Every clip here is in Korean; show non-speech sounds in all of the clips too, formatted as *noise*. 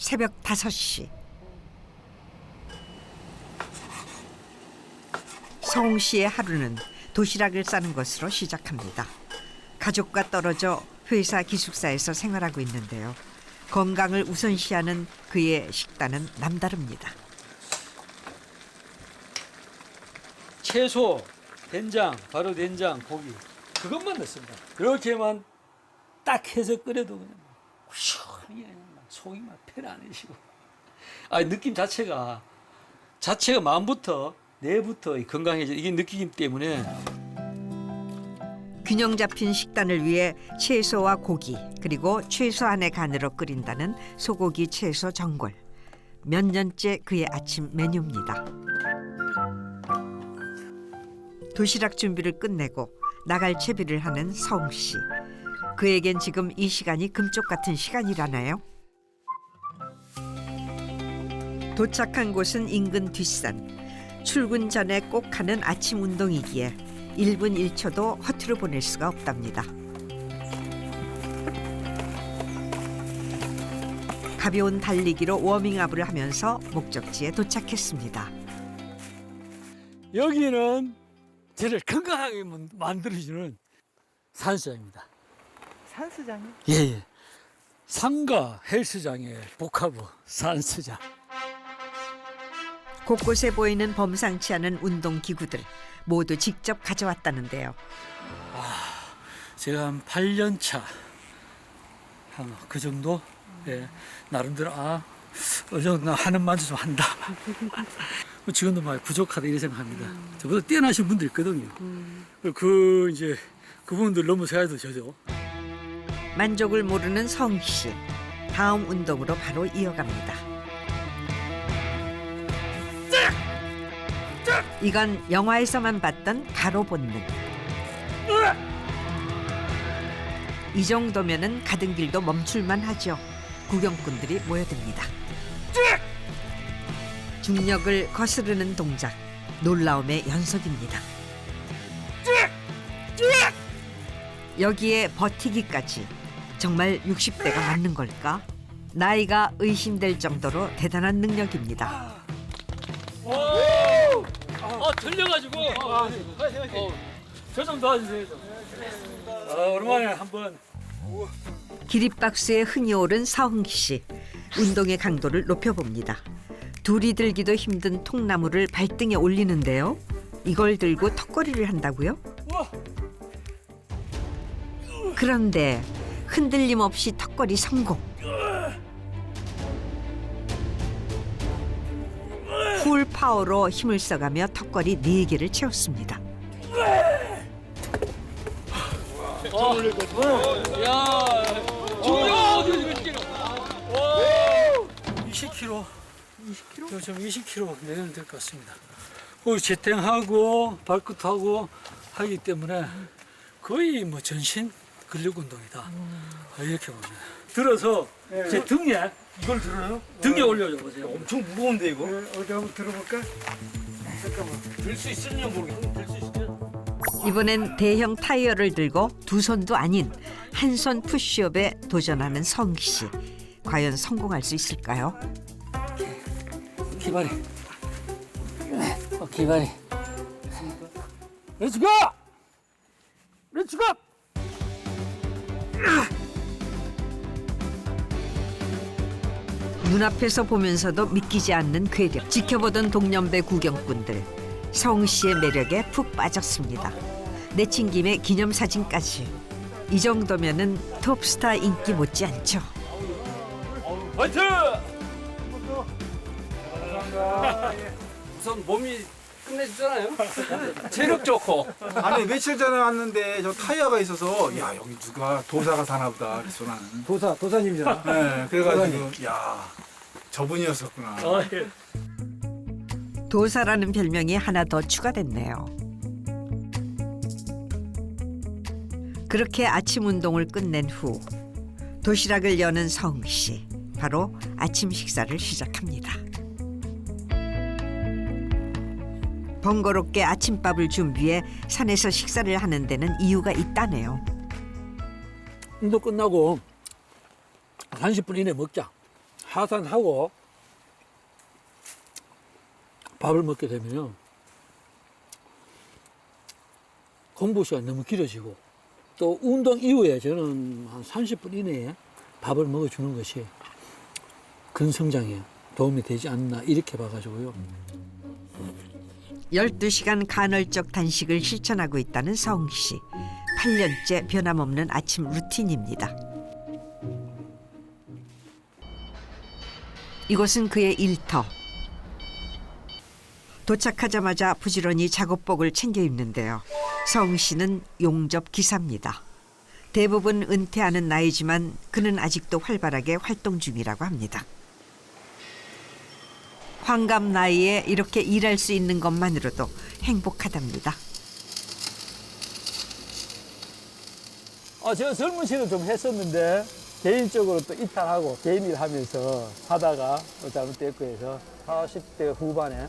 새벽 5시. 성웅 씨의 하루는 도시락을 싸는 것으로 시작합니다. 가족과 떨어져 회사 기숙사에서 생활하고 있는데요. 건강을 우선시하는 그의 식단은 남다릅니다. 채소, 된장, 바로 된장, 고기 그것만 넣습니다. 이렇게만 딱 해서 끓여도 그냥 시원하게 속이 막 편안해지고. *laughs* 아 느낌 자체가 자체가 마음부터 내부터 이 건강해져 이게 느끼기 때문에 균형 잡힌 식단을 위해 채소와 고기 그리고 최소한의 간으로 끓인다는 소고기 채소 전골. 몇 년째 그의 아침 메뉴입니다. 도시락 준비를 끝내고 나갈 채비를 하는 서웅 씨. 그에겐 지금 이 시간이 금쪽 같은 시간이라나요? 도착한 곳은 인근 뒷산. 출근 전에 꼭 하는 아침 운동이기에 1분 1초도 허투루 보낼 수가 없답니다. 가벼운 달리기로 워밍업을 하면서 목적지에 도착했습니다. 여기는 저를 건강하게 만들어주는 산수장입니다. 산수장이 예, 예. 상가 헬스장의 복합우 산수장. 곳곳에 보이는 범상치 않은 운동 기구들 모두 직접 가져왔다는데요. 제가 한 8년 차. 한 그 정도? 예. 나름대로, 아, 어느 정도 하는 만도 좀 한다. *laughs* 뭐 지금도 막 부족하다 이렇게 생각합니다. 저보다 뛰어나신 분들이 있거든요. 그, 이제, 그분들 넘어서야죠, 저죠. 만족을 모르는 성희 씨. 다음 운동으로 바로 이어갑니다. 이건 영화에서만 봤던 가로 본능. 이 정도면은 가던 길도 멈출만 하죠. 구경꾼들이 모여듭니다. 중력을 거스르는 동작, 놀라움의 연속입니다. 여기에 버티기까지 정말 60대가 맞는 걸까? 나이가 의심될 정도로 대단한 능력입니다. 아, 틀려가지고. 저 좀 도와주세요. 아, 오랜만에 한번. 기립박수에 흥이 오른 서흥 씨. 운동의 강도를 높여봅니다. 둘이 들기도 힘든 통나무를 발등에 올리는데요. 이걸 들고 턱걸이를 한다고요? 우와. 그런데 흔들림 없이 턱걸이 성공. 파워로 힘을 써가며 턱걸이 네개를 채웠습니다. 뛰노? 20kg. 20kg? 좀 20kg 내면 될 것 같습니다. 그 재탱하고 발끝하고 하기 때문에 거의 뭐 전신 근력 운동이다. 아, 이렇게 보면 들어서 제 등에 이걸 들어요? 등에 올려줘 보세요. 엄청 무거운데 이거? 어디 한번 들어볼까? 잠깐만 들 수 있을지 모르겠어 들수 있을지 이번엔 대형 타이어를 들고 두 손도 아닌 한 손 푸시업에 도전하는 성희 씨. 과연 성공할 수 있을까요? 기발이. 어, 기발이. 렛츠고! 렛츠고! 눈앞에서 보면서도 믿기지 않는 괴력. 지켜보던 동년배 구경꾼들. 성희 씨의 매력에 푹 빠졌습니다. 내친 김에 기념사진까지. 이 정도면은 톱스타 인기 못지않죠. 화이팅! *laughs* 우선 몸이 끝내주잖아요. *laughs* 체력 좋고. 아니 며칠 전에 왔는데 저 타이어가 있어서 야 여기 누가 도사가 사나 보다 그랬어 나는 도사 도사님이잖아 네, 그래가지고 야 저분이었었구나 어, 예. 도사라는 별명이 하나 더 추가됐네요. 그렇게 아침 운동을 끝낸 후 도시락을 여는 성우 씨 바로 아침 식사를 시작합니다. 번거롭게 아침밥을 준비해 산에서 식사를 하는 데는 이유가 있다네요. 운동 끝나고 30분 이내 먹자. 하산하고 밥을 먹게 되면요. 공부 시간 너무 길어지고 또 운동 이후에 저는 한 30분 이내에 밥을 먹어주는 것이 근성장에 도움이 되지 않나 이렇게 봐가지고요. 12시간 간헐적 단식을 실천하고 있다는 서웅 씨. 8년째 변함없는 아침 루틴입니다. 이곳은 그의 일터. 도착하자마자 부지런히 작업복을 챙겨 입는데요. 서웅 씨는 용접 기사입니다. 대부분 은퇴하는 나이지만 그는 아직도 활발하게 활동 중이라고 합니다. 환갑 나이에 이렇게 일할 수 있는 것만으로도 행복하답니다. 아, 제가 젊은 시절 좀 했었는데 개인적으로 또 이탈하고 개인 일 하면서 하다가 뭐 잘못됐고 해서 40대 후반에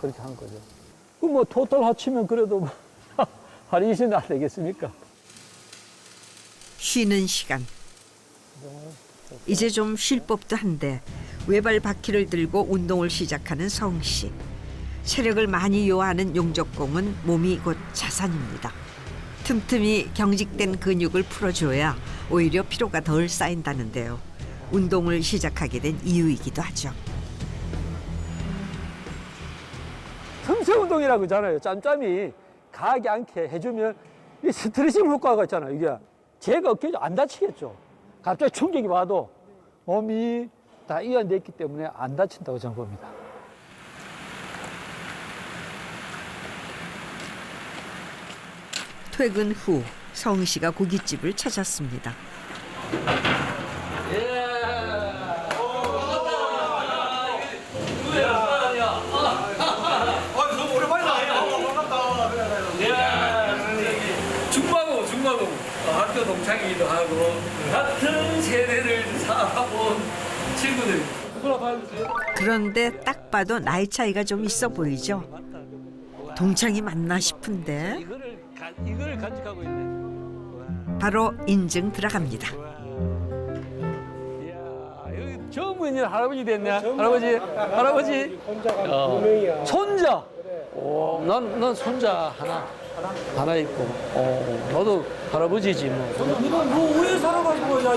그렇게 한 거죠. 그 뭐 토탈 합치면 그래도 뭐 *laughs* 한 20년 안 되겠습니까? 쉬는 시간. 이제 좀 쉴 법도 한데 외발 바퀴를 들고 운동을 시작하는 서웅 씨. 체력을 많이 요하는 용접공은 몸이 곧 자산입니다. 틈틈이 경직된 근육을 풀어줘야 오히려 피로가 덜 쌓인다는데요. 운동을 시작하게 된 이유이기도 하죠. 틈새 운동이라고 하잖아요. 짬짬이 가게 않게 해주면 이 스트레칭 효과가 있잖아요. 이게 제가 어깨 안 다치겠죠. 갑자기 충격이 와도 몸이 다 이완됐기 때문에 안 다친다고 저는 봅니다. 퇴근 후 서웅 씨가 고깃집을 찾았습니다. 중마고 중마고 어, 학교 동창이기도 하고 같은 세대를 살아본 친구들. 그런데 딱 봐도 나이 차이가 좀 있어 보이죠. 동창이 맞나 싶은데 이거를 가, 이거를 간직하고 있네. 바로 인증 들어갑니다. 이야 여기 처음 보는 할아버지 됐네. 할아버지 할아버지 어, 손자. 오, 난, 난 손자 하나 하나 있고. 어, 나도 할아버지지 뭐. 이거 뭐 오래 살아가지고 야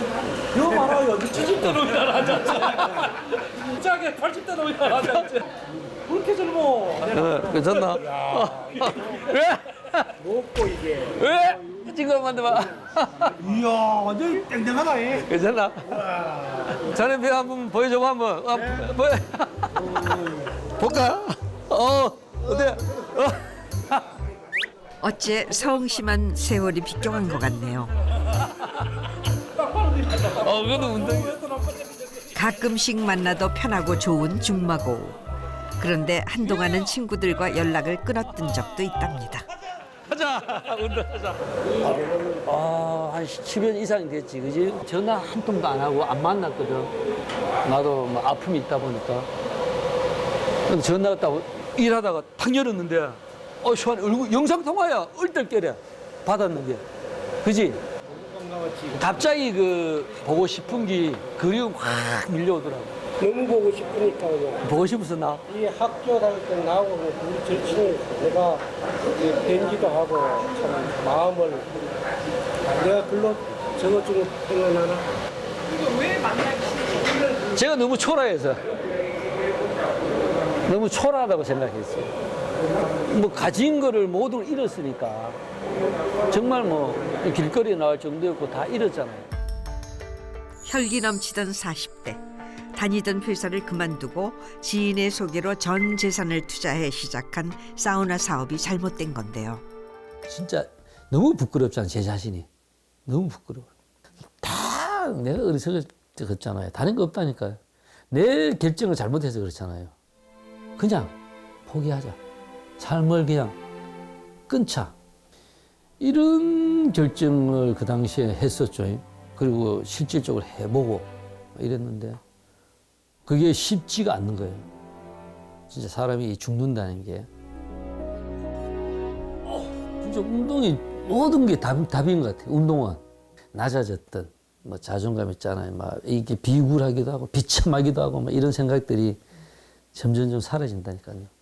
이거 말아요 70대 놈이나 나졌지 진짜게 80대 놈이나 나졌지 그렇게 젊어 어, 괜찮나? 왜? 먹고 이게 왜? 지금 만들어 이야 완전 땡땡하다 이. 괜찮나? 자네 배 한번 보여줘 한번. 아, 보여. 볼까? 어, 어때? 어. 어째 씨만 세월이 비껴간 것 같네요. 어, 운동이야. 가끔씩 만나도 편하고 좋은 중마고. 그런데 한동안은 친구들과 연락을 끊었던 적도 있답니다. 하자, *laughs* 운동하자. 아, 한 10년 이상 됐지, 그지? 전화 한 통도 안 하고 안 만났거든. 나도 뭐 아픔이 있다 보니까. 전화가 딱 일하다가 탁 열었는데, 어, 시원 얼굴 영상통화야. 얼떨결에 받았는 게. 그지? 갑자기 그 보고 싶은 게 그리움 확 밀려오더라고. 너무 보고 싶으니까 그냥. 보고 싶어서 나. 이 학교 다닐 때 나하고 뭐 우리 절친이 내가 이 벤지도 하고 참 마음을 내가 글로 적어주는 편은 하나 제가 너무 초라해서 너무 초라하다고 생각했어요. 뭐 가진 거를 모두 잃었으니까 정말 뭐 길거리에 나올 정도였고 다 잃었잖아요. 혈기 넘치던 40대. 다니던 회사를 그만두고 지인의 소개로 전 재산을 투자해 시작한 사우나 사업이 잘못된 건데요. 진짜 너무 부끄럽잖아 제 자신이 너무 부끄러워. 다 내가 어리석었잖아요. 다른 거 없다니까요. 내 결정을 잘못해서 그렇잖아요. 그냥 포기하자. 삶을 그냥 끊자. 이런 결정을 그 당시에 했었죠. 그리고 실질적으로 해보고 이랬는데 그게 쉽지가 않는 거예요. 진짜 사람이 죽는다는 게. 진짜 운동이 모든 게 답, 답인 것 같아요. 운동은 낮아졌든 뭐 자존감 있잖아요. 막 이게 비굴하기도 하고 비참하기도 하고 막 이런 생각들이 점점 좀 사라진다니까요.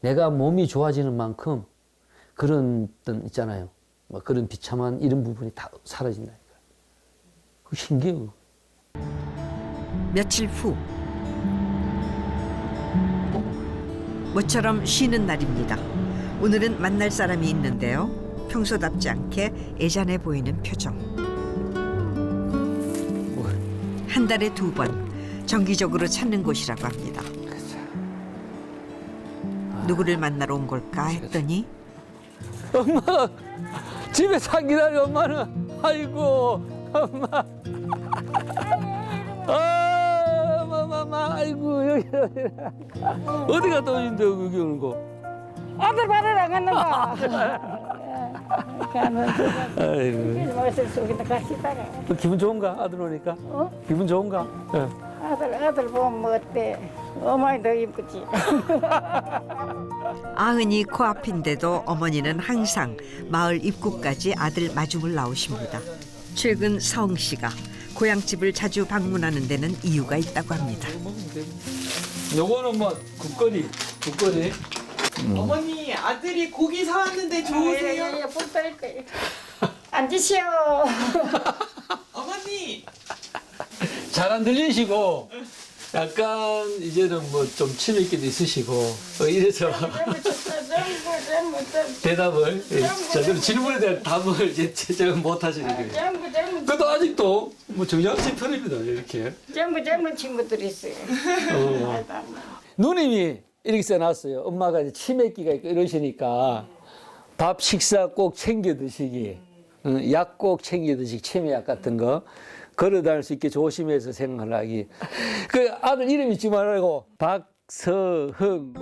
내가 몸이 좋아지는 만큼 그런 어떤 있잖아요. 뭐 그런 비참한 이런 부분이 다 사라진다니까. 그 신기해요. 며칠 후 모처럼 쉬는 날입니다. 오늘은 만날 사람이 있는데요. 평소답지 않게 애잔해 보이는 표정. 한 달에 두 번 정기적으로 찾는 곳이라고 합니다. 누구를 만나러 온 걸까 했더니 엄마 집에 산 기다리 엄마는. 아이고 엄마. 아 마마마. 아이고 여기 어디 갔다 오신데 여기 오는 거? 아들 받으러 갔는가? 가는 *laughs* 아이고. 무엇을 속이나 가시다가 기분 좋은가? 아들 오니까? 어? 기분 좋은가? 예. 아들 아들 보면 뭐 어때? 어머니 더 이쁘지? *laughs* 아흔이 코앞인데도 어머니는 항상 마을 입구까지 아들 마중을 나오십니다. 최근 성 씨가 고향집을 자주 방문하는 데는 이유가 있다고 합니다. 요거는 뭐 국거리 국거리 어머니 아들이 고기 사왔는데 좋으세요? 예예예 불떨 때 앉으시오. *laughs* 어머니 잘 안 들리시고 약간 이제는 뭐좀 치밀기도 있으시고 어, 이래서 대답을 예, 제대로 질문에 대한 답을 이제 제가 못 하시는 거예요. 전부 그래도 아직도 뭐 정정하신 편입니다 이렇게. 전부 젊은 친구들 있어요. 어. 누님이 이렇게 써놨어요. 엄마가 이제 치매기가 있고 이러시니까 밥 식사 꼭 챙겨 드시기, 약 꼭 챙겨 드시기, 치매약 같은 거. 걸어 다닐 수 있게 조심해서 생활하기. 그 아들 이름 잊지 말고 박서흥.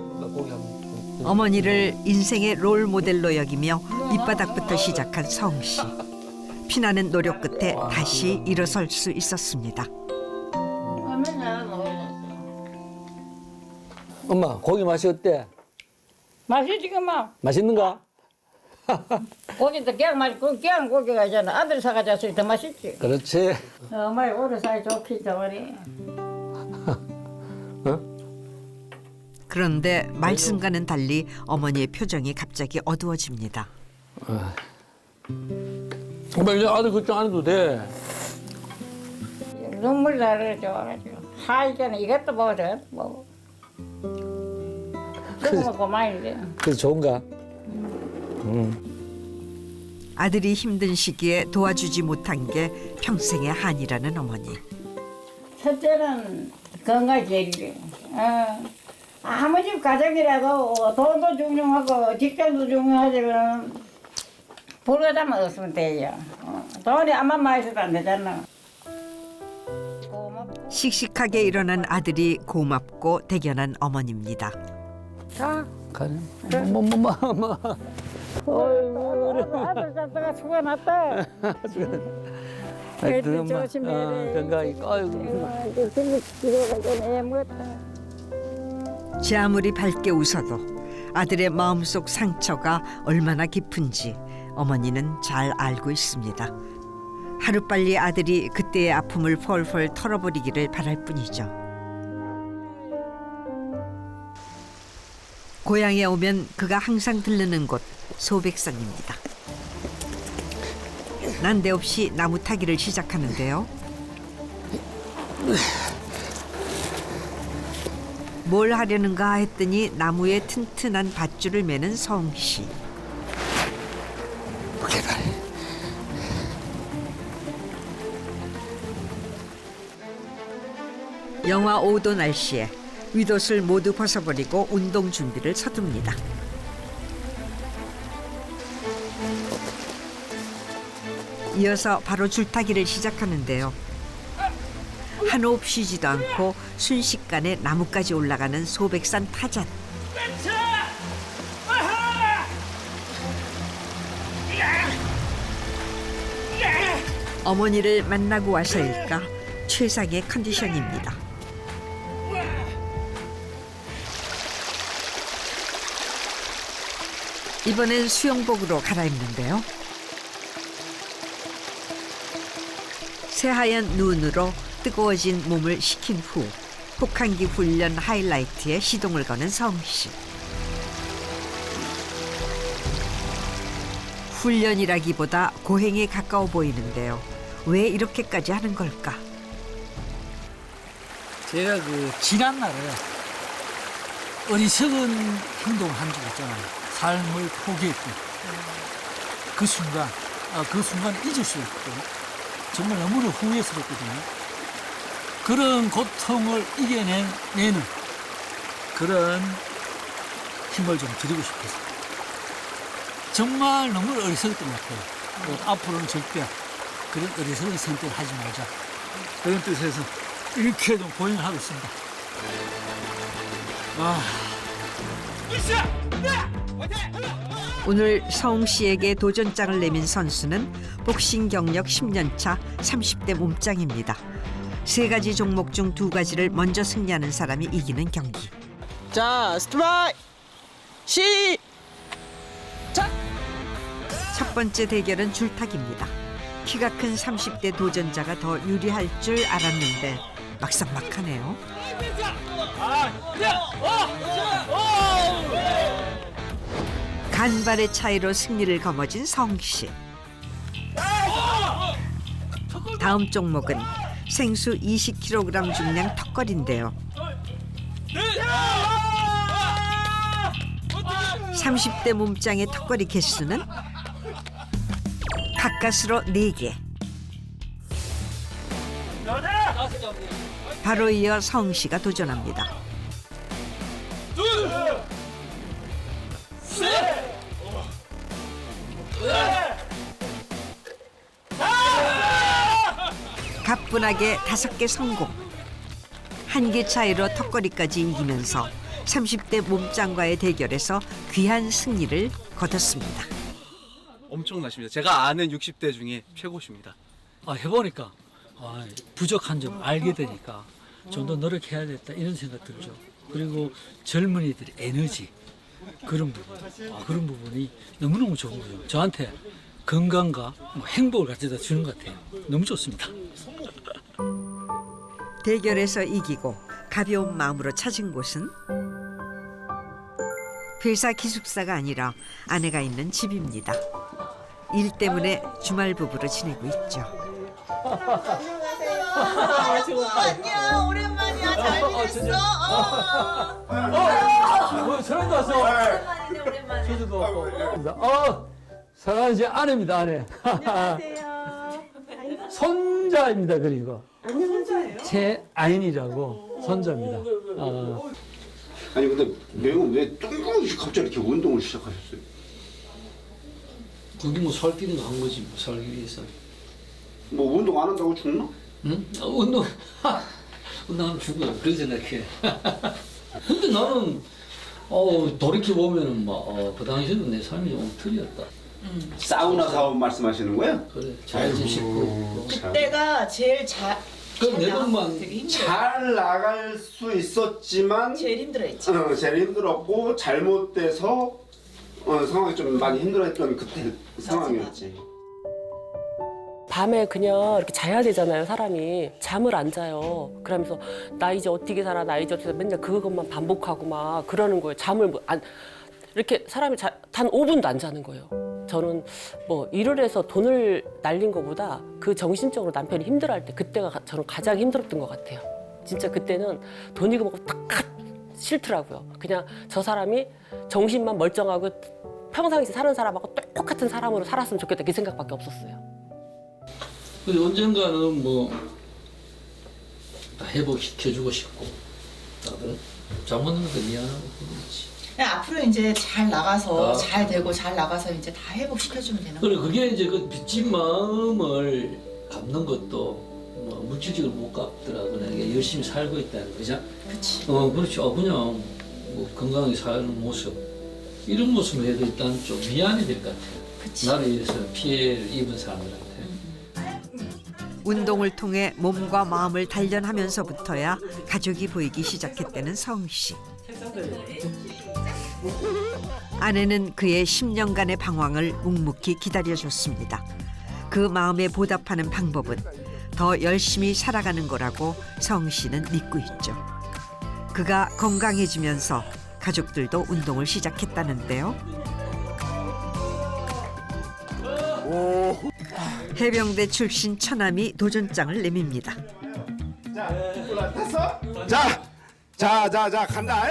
어머니를 인생의 롤 모델로 여기며 밑바닥부터 시작한 성 씨. 피나는 노력 끝에 다시 일어설 수 있었습니다. 엄마 고기 맛이 어때? 맛있지 그만. 맛있는가? 고기도 그냥 맛있고 그냥 고기가 있잖아. 아들 사가자서 더 맛있지. 그렇지. 어머니 오래 사이 좋기 때문에. 그런데 말씀과는 달리 어머니의 표정이 갑자기 어두워집니다. 엄마 이제 아들 걱정 안 해도 돼. 눈물 나를 좋아가지고 하이게는 이것도 먹어 먹어 그거 먹고 돼 그래서 좋은가? 아들이 힘든 시기에 도와주지 못한 게 평생의 한이라는 어머니. 첫째는 건강 제일이래 어, 아무 집 가족이라도 돈도 중요하고 직장도 중요하지만 불가담은 없으면 돼요 어, 돈이 아만 많이 있어도 안 되잖아 씩씩하게 일어난 아들이 고맙고 대견한 어머니입니다. 가 가는. 뭐뭐뭐 뭐 아들 갖다가 수고났다 하여튼 엄마 조심해야 어, 돼. 건강히 아이고 제 아무리 밝게 웃어도 아들의 마음속 상처가 얼마나 깊은지 어머니는 잘 알고 있습니다. 하루빨리 아들이 그때의 아픔을 펄펄 털어버리기를 바랄 뿐이죠. 고향에 오면 그가 항상 들르는 곳 소백산입니다. 난데없이 나무 타기를 시작하는데요. 뭘 하려는가 했더니 나무에 튼튼한 밧줄을 매는 성 씨. 영하 5도 날씨에 윗옷을 모두 벗어버리고 운동 준비를 서둡니다. 이어서 바로 줄타기를 시작하는데요. 한호흡 쉬지도 않고 순식간에 나무까지 올라가는 소백산 타잔. 어머니를 만나고 와서일까 최상의 컨디션입니다. 이번엔 수영복으로 갈아입는데요. 새하얀 눈으로 뜨거워진 몸을 식힌 후 혹한기 훈련 하이라이트에 시동을 거는 성 씨. 훈련이라기보다 고행에 가까워 보이는데요. 왜 이렇게까지 하는 걸까? 제가 그 지난 날에 어리석은 행동을 한 적 있잖아요. 삶을 포기했고 그 순간, 아, 그 순간 잊을 수 없거든요. 정말 너무나 후회스럽거든요. 그런 고통을 이겨낸 내는 그런 힘을 좀 드리고 싶어서 정말 너무 어리석었던 것 같아요. 또 앞으로는 절대 그런 어리석은 선택을 하지 말자. 그런 뜻에서 이렇게 좀 고행을 하고 있습니다. 아, 오늘 서웅 씨에게 도전장을 내민 선수는 복싱 경력 10년 차 30대 몸짱입니다. 세 가지 종목 중 두 가지를 먼저 승리하는 사람이 이기는 경기. 자, 스트라이 시. 첫 번째 대결은 줄타기입니다. 키가 큰 30대 도전자가 더 유리할 줄 알았는데 막상 막하네요. 간발의 차이로 승리를 거머쥔 성 씨. 다음 종목은 생수 20kg 중량 턱걸인데요. 30대 몸짱의 턱걸이 개수는 가까스로 4개. 바로 이어 성 씨가 도전합니다. 가뿐하게 다섯 개 성공. 한 개 차이로 턱걸이까지 이기면서 30대 몸짱과의 대결에서 귀한 승리를 거뒀습니다. 엄청나십니다. 제가 아는 60대 중에 최고십니다. 아, 해보니까 아, 부족한 점 알게 되니까 좀 더 노력해야 겠다 이런 생각 들죠. 그리고 젊은이들의 에너지 그런 부분, 아, 그런 부분이 너무너무 좋은 거예요. 저한테 건강과 뭐 행복을 가져다 주는 것 같아요. 너무 좋습니다. 대결에서 이기고 가벼운 마음으로 찾은 곳은 회사 기숙사가 아니라 아내가 있는 집입니다. 일 때문에 주말 부부로 지내고 있죠. 안녕, 오랜만이야. 잘 지냈어? 어, 사랑도 왔어. 저도 왔고. 어, 사랑하는 제 아내입니다, 아내. 손자입니다, 그리고. 제 아인이라고 손자입니다. 어, 아니 근데 매우 왜 뚱뚱이 갑자기 이렇게 운동을 시작하셨어요? 거기 뭐 살기는 한 거지, 뭐 살기 위해서. 뭐 운동 안 한다고 죽나? 응? 아, 운동, 운동하면 죽어요. 그런 생각해. 근데 나는, 어, 돌이켜 보면은, 막, 어, 그 당시에는 내 삶이 좀 틀렸다. 사우나 사업 말씀하시는 거예요? 그래, 잘좀 씻고. 그때가 제일 잘. 그럼 잘내 돈만 되게 힘들어. 잘 나갈 수 있었지만 제일 힘들어했지. 어, 제일 힘들었고 잘못돼서 어, 상황이 좀 많이 힘들어했던 그때 상황이었지. 밤에 그냥 이렇게 자야 되잖아요, 사람이. 잠을 안 자요. 그러면서 나 이제 어떻게 살아, 나 이제 어떻게 살아. 맨날 그것만 반복하고 막 그러는 거예요. 잠을 뭐 안, 이렇게 사람이 자, 단 5분도 안 자는 거예요. 저는 뭐 일을 해서 돈을 날린 것보다 그 정신적으로 남편이 힘들어할 때 그때가 가- 저는 가장 힘들었던 것 같아요. 진짜 그때는 돈 이고 먹고 딱 싫더라고요. 그냥 저 사람이 정신만 멀쩡하고 평상시 사는 사람하고 똑같은 사람으로 살았으면 좋겠다 그 생각밖에 없었어요. 근데 언젠가는 뭐, 다 회복시켜주고 싶고, 나도 잘못한 거 미안하고 그렇지. 그냥 앞으로 이제 잘 나가서 아. 잘 되고 잘 나가서 이제 다 회복시켜주면 되는 그래, 거야. 그게 이제 그 빚진 마음을 갚는 것도 뭐 물질적으로 못 갚더라도 내가 열심히 살고 있다는 거죠. 그치. 어, 그렇죠. 어, 그냥 뭐 건강하게 사는 모습. 이런 모습을 해도 일단 좀 미안이 될 것 같아요. 그치. 나를 위해서 피해를 입은 사람들한테. 운동을 통해 몸과 마음을 단련하면서부터야 가족이 보이기 시작했다는 성 씨. 아내는 그의 10년간의 방황을 묵묵히 기다려줬습니다. 그 마음에 보답하는 방법은 더 열심히 살아가는 거라고 성 씨는 믿고 있죠. 그가 건강해지면서 가족들도 운동을 시작했다는데요. 해병대 출신 처남이 도전장을 내밉니다. 됐어? 자, 자, 자, 자, 간다.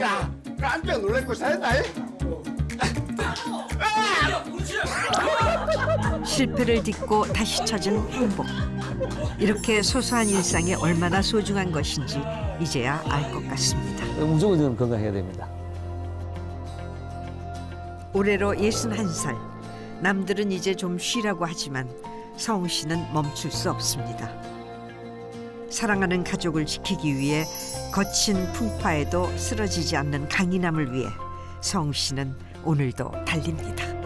야, 깜짝 놀랄 거 잘했다. 실패를 딛고 다시 찾은 행복. 이렇게 소소한 일상이 얼마나 소중한 것인지 이제야 알 것 같습니다. 무조건 저는 건강해야 됩니다. 올해로 61살. 남들은 이제 좀 쉬라고 하지만 서웅 씨는 멈출 수 없습니다. 사랑하는 가족을 지키기 위해 거친 풍파에도 쓰러지지 않는 강인함을 위해 서웅 씨는 오늘도 달립니다.